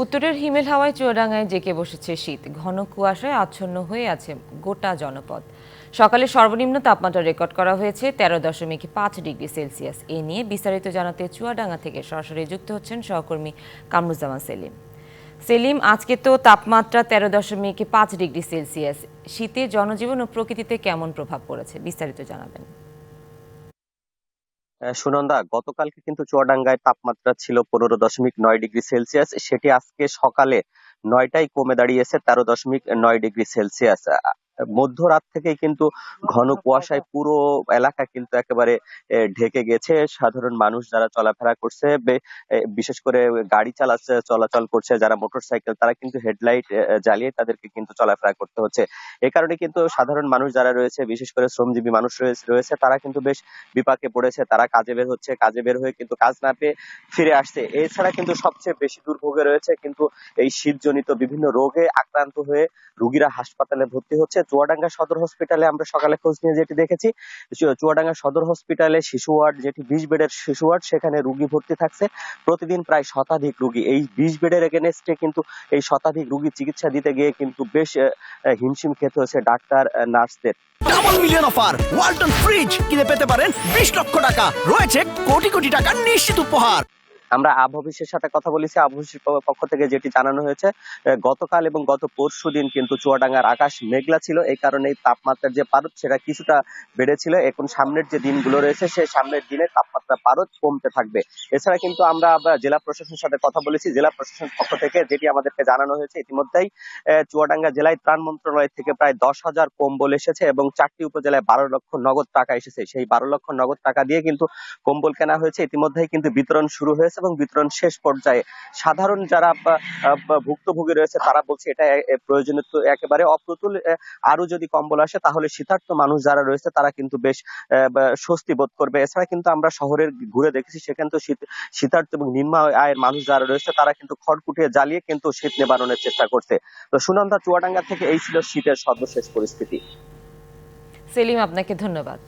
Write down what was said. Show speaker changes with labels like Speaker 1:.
Speaker 1: উত্তরের হিমেল হাওয়ায় চুয়াডাঙ্গায় জেকে বসেছে শীত। ঘন কুয়াশায় আচ্ছন্ন হয়ে আছে গোটা জনপদ। সকালে সর্বনিম্ন তাপমাত্রা রেকর্ড করা হয়েছে তেরো দশমিক পাঁচ ডিগ্রি সেলসিয়াস। এ নিয়ে বিস্তারিত জানাতে চুয়াডাঙ্গা থেকে সরাসরি যুক্ত হচ্ছেন সহকর্মী কামরুজ্জামান সেলিম। সেলিম, আজকে তো তাপমাত্রা তেরো দশমিক পাঁচ ডিগ্রি সেলসিয়াস। শীতে জনজীবন ও প্রকৃতিতে কেমন প্রভাব পড়েছে? বিস্তারিত জানাবেন।
Speaker 2: সুনন্দা, গতকালকে কিন্তু চুয়াডাঙ্গায় তাপমাত্রা ছিল পনেরো দশমিক নয় ডিগ্রি সেলসিয়াস। সেটি আজকে সকালে নয়টায় কমে দাঁড়িয়েছে তেরো দশমিক নয় ডিগ্রি সেলসিয়াস। মধ্যরাত থেকেই কিন্তু ঘন কুয়াশায় পুরো এলাকা কিন্তু একেবারে ঢেকে গেছে। সাধারণ মানুষ যারা চলাফেরা করছে বিশেষ করে গাড়ি চালাচ্ছে চলাচল করছে যারা মোটরসাইকেল তারা কিন্তু হেডলাইট জ্বালিয়ে তাদেরকে কিন্তু চলাফেরা করতে হচ্ছে। এ কারণে কিন্তু সাধারণ মানুষ যারা রয়েছে বিশেষ করে শ্রমজীবী মানুষ রয়েছে রয়েছে তারা কিন্তু বেশ বিপাকে পড়েছে। তারা কাজে বের হচ্ছে কাজে বের হয়ে কিন্তু কাজ না পেয়ে ফিরে আসছে। এছাড়া কিন্তু সবচেয়ে বেশি দুর্ভোগে রয়েছে কিন্তু এই শীতজনিত বিভিন্ন রোগে আক্রান্ত হয়ে রোগীরা হাসপাতালে ভর্তি হচ্ছে। চুয়াডাঙ্গা সদর হসপিটালে আমরা সকালে খোঁজ নিয়ে যেটি দেখেছি চুয়াডাঙ্গা সদর হসপিটালে শিশু ওয়ার্ড, যেটি বিশ বেডের শিশু ওয়ার্ড, সেখানে রোগী ভর্তি থাকছে। প্রতিদিন প্রায় শতাধিক রুগী। এই বিশ বেডের এগেনস্টে কিন্তু এই শতাধিক রোগী চিকিৎসা দিতে গিয়ে কিন্তু বেশ হিমশিম খেতে হচ্ছে ডাক্তার নার্সদের।
Speaker 3: Double million offer Walton fridge কিনে পেতে পারেন বিশ লক্ষ টাকা। রয়েছে কোটি কোটি টাকার নিশ্চিত উপহার।
Speaker 2: আমরা আবহাওয়ার সাথে কথা বলেছি। আবহাওয়ার পক্ষ থেকে যেটি জানানো হয়েছে গতকাল এবং গত পরশু দিন কিন্তু চুয়াডাঙ্গার আকাশ মেঘলা ছিল। এই কারণে তাপমাত্রার যে পারদ, সেটা কিছুটা বেড়েছিল। এখন সামনের যে দিনগুলো রয়েছে, সেই সামনের দিনে তাপমাত্রা পারদ কমতে থাকবে। এছাড়া কিন্তু আমরা জেলা প্রশাসনের সাথে কথা বলেছি। জেলা প্রশাসনের পক্ষ থেকে যেটি আমাদেরকে জানানো হয়েছে, ইতিমধ্যেই চুয়াডাঙ্গা জেলায় ত্রাণ মন্ত্রণালয় থেকে প্রায় দশ হাজার কম্বল এসেছে এবং চারটি উপজেলায় বারো লক্ষ নগদ টাকা এসেছে। সেই বারো লক্ষ নগদ টাকা দিয়ে কিন্তু কম্বল কেনা হয়েছে। ইতিমধ্যেই কিন্তু বিতরণ শুরু হয়েছে। এবং বিতরণ শেষ পর্যায়ে সাধারণ যারা ভুক্তভোগী রয়েছে, তারা বলছে এটা প্রয়োজনীয় একেবারে অপ্রতুল আরও যদি কম্বল আসে তাহলে শীতার্থ মানুষ যারা রয়েছে তারা কিন্তু বেশ স্বস্তি বোধ করবে। এছাড়া কিন্তু আমরা শহরের ঘুরে দেখেছি সেখানে তো শীত শীতার্থ এবং নিম্ন আয়ের মানুষ যারা রয়েছে তারা কিন্তু খড়কুটিয়ে জ্বালিয়ে কিন্তু শীত নিবারণের চেষ্টা করছে। তো সুনন্দা চুয়াডাঙ্গা থেকে এই ছিল শীতের সর্বশেষ পরিস্থিতি।
Speaker 1: সেলিম, আপনাকে ধন্যবাদ।